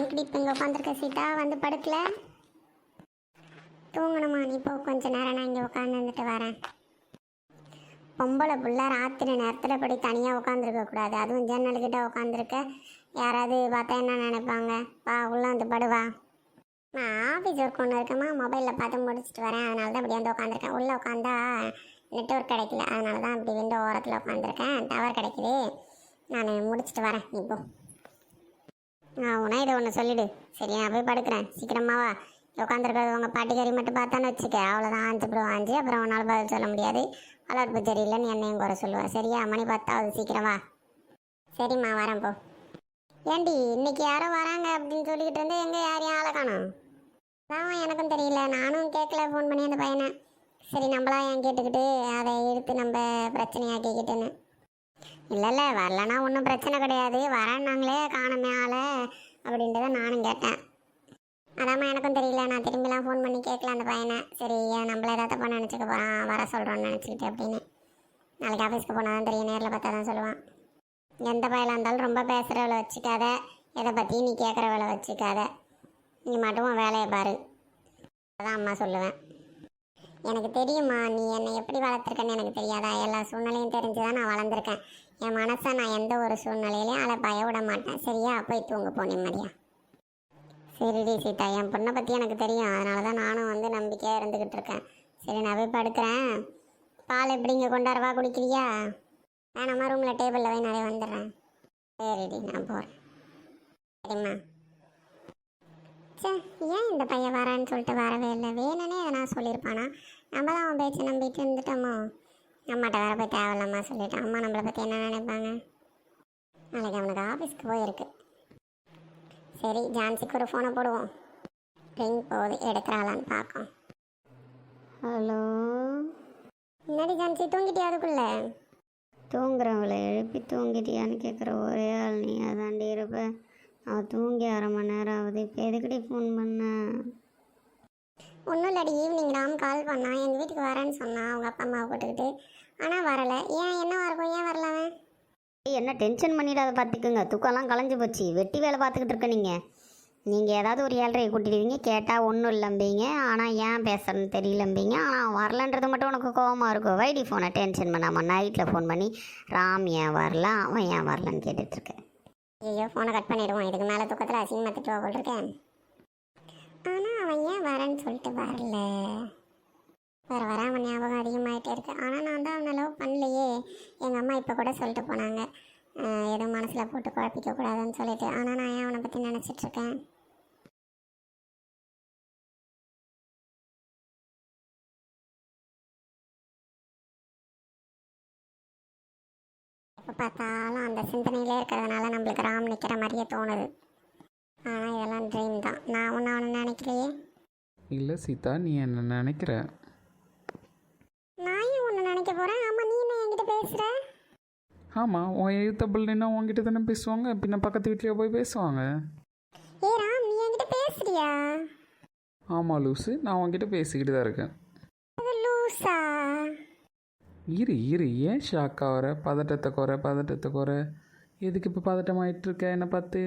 எப்படி இப்போ இங்கே உட்காந்துருக்க சீட்டா வந்து படுக்கல. தூங்கணுமா நீ? போ கொஞ்ச நேரம் நான் இங்கே உட்காந்துட்டு வரேன். பொம்பளை புள்ள ராத்திரி நேரத்தில் படி தனியாக உட்காந்துருக்க கூடாது. அதுவும் ஜன்னல்கிட்ட உட்காந்துருக்க யாராவது பார்த்தா என்ன நினைப்பாங்க? வா உள்ளே வந்து படுவா நான் ஆஃபீஸ் ஒர்க் ஒன்று இருக்கமா? மொபைலில் பார்த்து முடிச்சுட்டு வரேன். அதனால தான் இப்படி வந்து உட்காந்துருக்கேன் உள்ளே உட்காந்தா நெட்ஒர்க் கிடைக்கல. அதனால தான் இப்படி விண்டோ ஓரத்தில் உட்காந்துருக்கேன் டவர் கிடைக்குது. நான் முடிச்சுட்டு வரேன். நீ நான் உனா இதை ஒன்று சொல்லிடு. சரி நான் போய் படுக்கிறேன். சீக்கிரமா வா. உட்காந்துருக்கிறது உங்கள் பாட்டிக்காரி மட்டும் பார்த்தான்னு வச்சுக்க. அவ்வளோதான் ஆஞ்சு அப்புறம் ஆஞ்சு. அப்புறம் உன்னால் பதில் சொல்ல முடியாது. வளர்ப்பு சரியில்லைன்னு என்னையும் குறை சொல்லுவாள் சரியா? மணி பத்தாவது. சீக்கிரமா சரிம்மா வரேன் போ. ஏண்டி இன்னைக்கு யாரோ வராங்க அப்படின்னு சொல்லிக்கிட்டு இருந்து எங்கே யாரையும் ஆளை காணும்? அதான் எனக்கும் தெரியல. நானும் கேட்கல ஃபோன் பண்ணி அந்த பையனை. சரி நம்மளா ஏன் கேட்டுக்கிட்டு அதை எடுத்து நம்ம பிரச்சனையாக்கிக்கிட்டுன்னு. இல்லை இல்லை வரலன்னா ஒன்றும் பிரச்சனை கிடையாது. வரேன்னாங்களே காணமே ஆளை அப்படின்றத நானும் கேட்டேன். அதாம்மா எனக்கும் தெரியல. நான் திரும்பிலாம் ஃபோன் பண்ணி கேட்கல அந்த பையனை. சரி நம்மள ஏதாவது தப்பாக நினச்சிக்க போகிறான் வர சொல்கிறோன்னு நினச்சிக்கிட்டு அப்படின்னு. நாளைக்கு ஆஃபீஸ்க்கு போனால் தான் தெரியும். நேரில் பார்த்தா தான் சொல்லுவான். எந்த பையலாக இருந்தாலும் ரொம்ப பேசுகிற வேலை வச்சுக்காத. எதை பற்றியும் நீ கேட்குற வேலை வச்சுக்காத. நீ மட்டும் வேலையை பாரு. அதான் அம்மா சொல்லுவேன். எனக்கு தெரியுமா நீ என்னை எப்படி வளர்த்துருக்கன்னு எனக்கு தெரியாதா? எல்லா சூழ்நிலையும் தெரிஞ்சு தான் நான் வளர்ந்துருக்கேன். என் மனசை நான் எந்த ஒரு சூழ்நிலையிலையும் அதை பய விட மாட்டேன். சரியா? போய் தூங்க போ நிம்மதியா. சரிடி சீதா என் பொண்ணை பற்றி எனக்கு தெரியும். அதனால தான் நானும் வந்து நம்பிக்கையாக இருந்துக்கிட்டு இருக்கேன். சரி நான் போய் படுக்கிறேன். பால் எப்படி இங்கே கொண்டாரவா குடிக்கிறியா? வேணாமா ரூமில் டேபிளில் போய் நிறைய வந்துடுறேன். சரிடி நான் போகிறேன் சரிம்மா. சே ஏன் இந்த பையன் வரான்னு சொல்லிட்டு வரவே இல்லை? வேணும்னே அதை நான் சொல்லியிருப்பானா? நம்ம தான் அவன் பேச்சு நம்பிட்டு இருந்துட்டோமோ? அம்மாட்ட வேற போய் தேவையில்லாமா சொல்லிட்டான் அம்மா நம்மளை பற்றி என்ன நினைப்பாங்க? நாளைக்கு அவனுக்கு ஆஃபீஸ்க்கு போயிருக்கு. சரி ஜான்சிக்கு ஒரு ஃபோனை போடுவோம். ரிங் போகுது எடுக்கிறாளான்னு பார்க்கும் ஹலோ? என்னடி ஜான்சி தூங்கிட்டியா அதுக்குள்ள? தூங்குறவளை எழுப்பி தூங்கிட்டியான்னு கேட்குற ஒரே ஆள் நீ. அதாண்டி இருப்ப. அவள் தூங்கி அரை மணி நேரம் ஆகுது. இப்போ எதுக்கடி ஃபோன் பண்ண? ஒன்றும் இல்லடி ஈவினிங் ராம் கால் பண்ணான் எங்கள் வீட்டுக்கு வரேன்னு சொன்னான் அவங்க அப்பா அம்மாவை கூட்டுக்கிட்டு. ஆனால் வரலை. ஏன் என்னவா இருக்கும் ஏன் வரல அவன்? என்ன டென்ஷன் பண்ணிடாத பார்த்துக்குங்க தூக்கம்லாம் களைஞ்சு போச்சு. வெட்டி வேலை பார்த்துக்கிட்டு இருக்க நீங்கள் நீங்கள் ஏதாவது ஒரு ஏழரையை கூட்டிடுவீங்க. கேட்டால் ஒன்றும் இல்லம்பிங்க ஆனால் ஏன் பேசுறதுன்னு தெரியலம்பிங்க ஆனால் வரலன்றது மட்டும் உனக்கு கோவமாக இருக்கும் வைடி ஃபோனை டென்ஷன் பண்ணாமல் நைட்டில் ஃபோன் பண்ணி ராம் ஏன் வரல? அவன் ஏன் வரலன்னு கேட்டுட்ருக்கேன் ஐயோ ஃபோனை கட் பண்ணிடுவான் இதுக்கு மேலே தூக்கத்தில் அசிங்கமாக திட்டுவா போல் இருக்கேன் ஆனால் அவன் ஏன் வரேன்னு சொல்லிட்டு வரல? வர வர அவன் ஞாபகம் அதிகமாகிட்டே இருக்கு. ஆனால் நான் தான் அவனை லவ் பண்ணலையே. எங்கள் அம்மா இப்போ கூட சொல்லிட்டு போனாங்க. எதுவும் மனசில் போட்டு குழப்பிக்க கூடாதுன்னு சொல்லிட்டு. ஆனால் நான் ஏன் அவனை பற்றி நினச்சிட்ருக்கேன் எப்போ பார்த்தாலும் அந்த சிந்தனையிலே இருக்கிறதுனால நம்மளுக்கு ராம் நிற்கிற மாதிரியே தோணுது. ஆனால் இதெல்லாம் ட்ரீம் தான். நான் ஒன்று அவனை நினைக்கலையே? இல்லை சீதா நீ என்ன நினைக்கிற? நான் ஏன் ஒன்று நினைக்க போகிறேன் ஆமாம் நீ என்ன என்கிட்ட பேசுகிற ஆமாம் உன் எழுத்தபிள் நின்னா உங்ககிட்ட தானே பேசுவாங்க? பின்ன பக்கத்து வீட்லேயே போய் பேசுவாங்க? ஏ ராம் நீ என்கிட்ட பேசுறியா? ஆமாம் லூசு. நான் உன்கிட்ட பேசிக்கிட்டு தான் இருக்கேன். இரு இரு. ஏன் ஷாக் ஆகிற பதட்டத்தை குறை பதட்டத்தை குறை எதுக்கு இப்போ பதட்டமாயிட்டு இருக்க என்னை பார்த்து?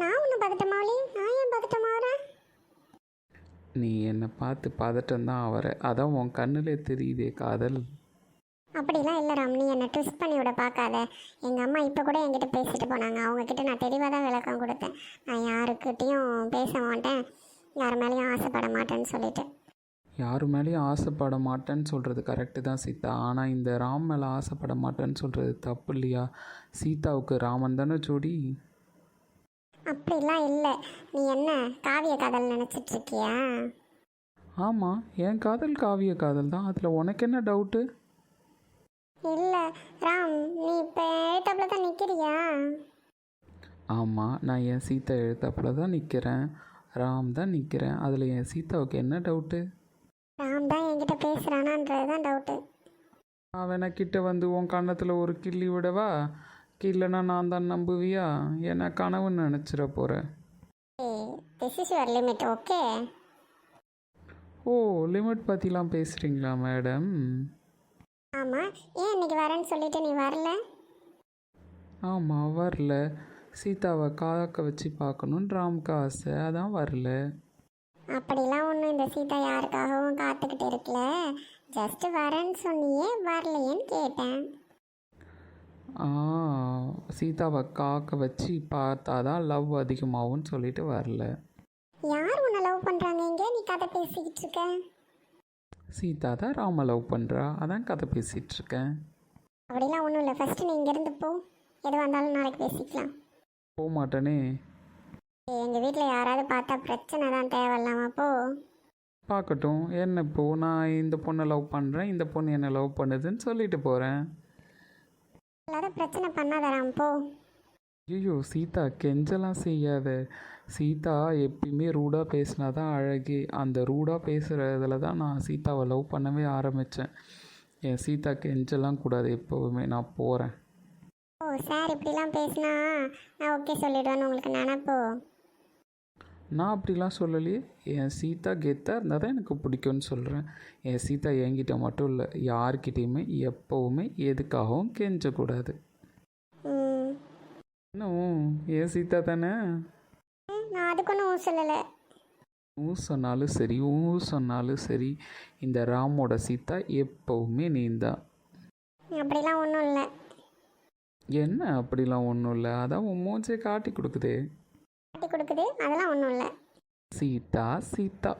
நான் ஒன்று பதட்டமாவலி நான் ஏன் பதட்டமாவறேன் நீ என்னை பார்த்து பதட்டம் தான் ஆகிற அதான் உன் கண்ணிலே தெரியுதே காதல். அப்படிலாம் இல்லை ராம். நீ என்னை ட்விஸ்ட் பண்ணி விட பார்க்காத. எங்கள் அம்மா இப்போ கூட என்கிட்ட பேசிட்டு போனாங்க. அவங்கக்கிட்ட நான் தெளிவாக தான் விளக்கம் கொடுத்தேன். நான் யாருக்கிட்டேயும் பேச மாட்டேன். யார் மேலேயும் ஆசைப்பட மாட்டேன்னு சொல்லிட்டு. யாரு மேலேயும் ஆசைப்பட மாட்டேன்னு சொல்கிறது கரெக்டு தான் சீதா. ஆனால் இந்த ராம் மேலே ஆசைப்பட மாட்டேன்னு சொல்கிறது தப்பு இல்லையா? சீதாவுக்கு ராமன் தானே ஜோடி? அப்படிலாம் இல்லை. நீ என்ன காவிய காதல் நினச்சிட்டு இருக்கியா? ஆமாம் என் காதல் காவிய காதல் தான். அதில் உனக்கு என்ன டவுட்டு இல்லை ராம் நீ இப்போ எழுத்தாப்புல தான் நிற்கிறியா ஆமாம் நான் என் சீதா எழுத்தாப்புல தான் நிற்கிறேன் ராம் தான் நிற்கிறேன் அதில் என் சீதாவுக்கு என்ன டவுட்டு பேசுகிறானான்றது தான் டவுட்டு அவனை கிட்ட வந்து உன் கன்னத்தில் ஒரு கிள்ளி விடவா? கிள்ளனா நான் தான் நம்புவியா? என்ன கனவுன்னு நினச்சிட போகிறேன் this is your limit okay oh limit பற்றிலாம் பேசுகிறீங்களா மேடம் ஆமாம் ஏன் இன்னைக்கு வரேன்னு சொல்லிட்டு நீ வரல? ஆமாம் வரல. சீதாவை காக்க வச்சு பார்க்கணுன்னு ராமுக்கு ஆசை அதான் வரல. அப்படிலாம் ஒன்றும் இந்த சீதா யாருக்காகவும் காத்துக்கிட்டு இருக்கல. ஜஸ்ட் வரேன்னு சொன்னியே வரலையேன்னு கேட்டேன். ஆ சீதாவை காக்க வச்சு பார்த்தா தான் லவ் அதிகமாகும்னு சொல்லிட்டு வரல. யார் உன்னை லவ் பண்ணுறாங்க இங்கே நீ கதை பேசிக்கிட்டு இருக்க? சீதா தான் ராம லவ் பண்ணுறா அதான் கதை பேசிகிட்டு இருக்கேன். அப்படிலாம் ஒன்றும் இல்லை. ஃபஸ்ட்டு நீ இங்கேருந்து போ. எதுவாக இருந்தாலும் நாளைக்கு பேசிக்கலாம். போக மாட்டேனே எங்கள் வீட்டில் யாராவது பார்த்தா பிரச்சனை தான் தேவையில்லாம போ. பார்க்கட்டும். என்ன இப்போ? நான் இந்த பொண்ணை லவ் பண்ணுறேன் இந்த பொண்ணு என்ன லவ் பண்ணுதுன்னு சொல்லிட்டு போகிறேன் இல்லாத பிரச்சனை பண்ணாதராம் போ. ஐயோ சீதா கெஞ்சலாம் செய்யாத. சீதா எப்பயுமே ரூடாக பேசினா தான் அழகு. அந்த ரூடாக பேசுகிறதுல தான் நான் சீதாவை லவ் பண்ணவே ஆரம்பித்தேன் என் சீதா கெஞ்சலாம் கூடாது எப்போவுமே. நான் போகிறேன் ஓ சார் இப்படிலாம் பேசினா நான் ஓகே சொல்லிடுவேன்னு உங்களுக்கு நினப்போ? நான் அப்படிலாம் சொல்லலையே. என் சீதா கெத்தாக இருந்தால் தான் எனக்கு பிடிக்கும்னு சொல்கிறேன் என் சீதா என்கிட்ட மட்டும் இல்லை யார்கிட்டேயுமே எப்போவுமே எதுக்காகவும் கெஞ்சக்கூடாது. இன்னும் என் சீதா தானே? நான் அதுக்கு சொல்லலை ஊ சொன்னாலும் சரி ஊ சொன்னாலும் சரி இந்த ராமோட சீதா எப்போவுமே நீந்தான் அப்படிலாம் ஒன்றும் இல்லை. என்ன அப்படிலாம் ஒன்றும் இல்லை? அதான் உன் மூஞ்சே காட்டி கொடுக்குதே. காட்டி கொடுக்குது. அதெல்லாம் ஒன்றும் இல்லை. சீதா சீதா.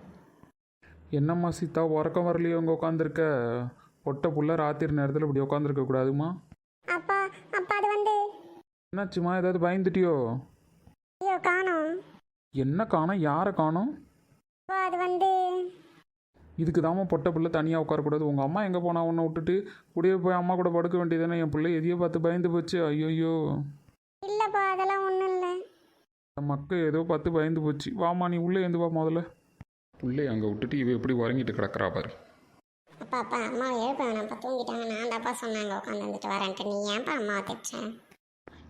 என்னம்மா சீதா உறக்கம் வரலையோ அங்கே உட்காந்துருக்க பொட்டை புள்ள ராத்திரி நேரத்தில் இப்படி உட்காந்துருக்க கூடாதுமா? அப்பா அப்பா அது வந்து. என்னாச்சுமா? ஏதாவது பயந்துட்டியோ? ஐயோ காணோம். என்ன காணோம்? யாரை காணோம்? அப்பா அது வந்து. இதுக்கு தாம்மா பொட்டை புள்ள தனியாக உட்காரக்கூடாது உங்கள் அம்மா எங்கே போனா உன்னை விட்டுட்டு? கூடயே போய் அம்மா கூட படுக்க வேண்டியதானே என் பிள்ளை எதையோ பார்த்து பயந்து போச்சு. ஐயோயோ. இல்லைப்பா அதெல்லாம் ஒன்றும் இல்லை. மக்கள் ஏதோ பார்த்து பயந்து போச்சு. வாமா நீ உள்ளே இருந்து வா முதல்ல. உள்ளே அங்கே விட்டுட்டு இவ எப்படி உறங்கிட்டு கிடக்குறா பாரு. அப்பா அப்பா அம்மாவை எழுப்ப வேணாம்ப்பா தூங்கிட்டாங்க. நான் தான்ப்பா சொன்னாங்க உட்காந்து வந்துட்டு வரேன்ட்டு. நீ ஏன்ப்பா அம்மாவை தைச்சேன்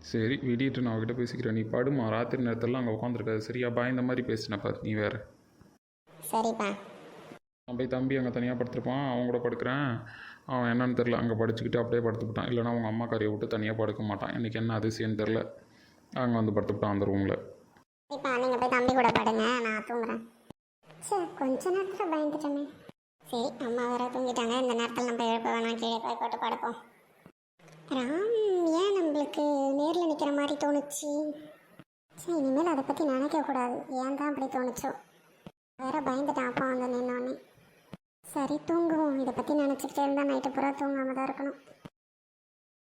சரி விடியிட்டு நான் அவகிட்ட பேசிக்கிறேன். நீ படுமா? ராத்திரி நேரத்தில் அங்கே உட்காந்துருக்காது சரியா பயந்த மாதிரி பேசினப்பா நீ வேற. சரிப்பா. நான் போய் தம்பி அங்கே தனியாக படுத்திருப்பான். அவன் கூட படுக்கிறேன். அவன் என்னன்னு தெரில அங்கே படிச்சுக்கிட்டு அப்படியே படுத்துக்கிட்டான் இல்லைனா அவங்க அம்மா கறியை விட்டு தனியாக படுக்க மாட்டான். இன்றைக்கி என்ன அதிசயம்னு தெரில அங்கே வந்து படுத்துக்கிட்டான் அந்த ரூமில் இப்போ நீங்கள் போய் தம்பி கூட படுங்க நான் தூங்குறேன். சரி கொஞ்ச நேரத்தில் பயந்துட்டோமே. சரி அம்மா வேற தூங்கிட்டாங்க. இந்த நேரத்தில் நம்ம எழுப்ப வேணாம் கீழே போய் போட்டு படுப்போம். ராம் ஏன் நம்மளுக்கு நேரில் நிற்கிற மாதிரி தோணுச்சு? சரி இனிமேல் அதை பற்றி நினைக்கக்கூடாது ஏன் தான் அப்படி தோணுச்சோ? வேற பயந்துட்டான் அப்பா வந்து நின்னோடனே சரி தூங்குவோம். இதை பற்றி நினச்சிக்கிட்டே இருந்தால் நைட்டு பூரா தூங்காமல் தான் இருக்கணும்.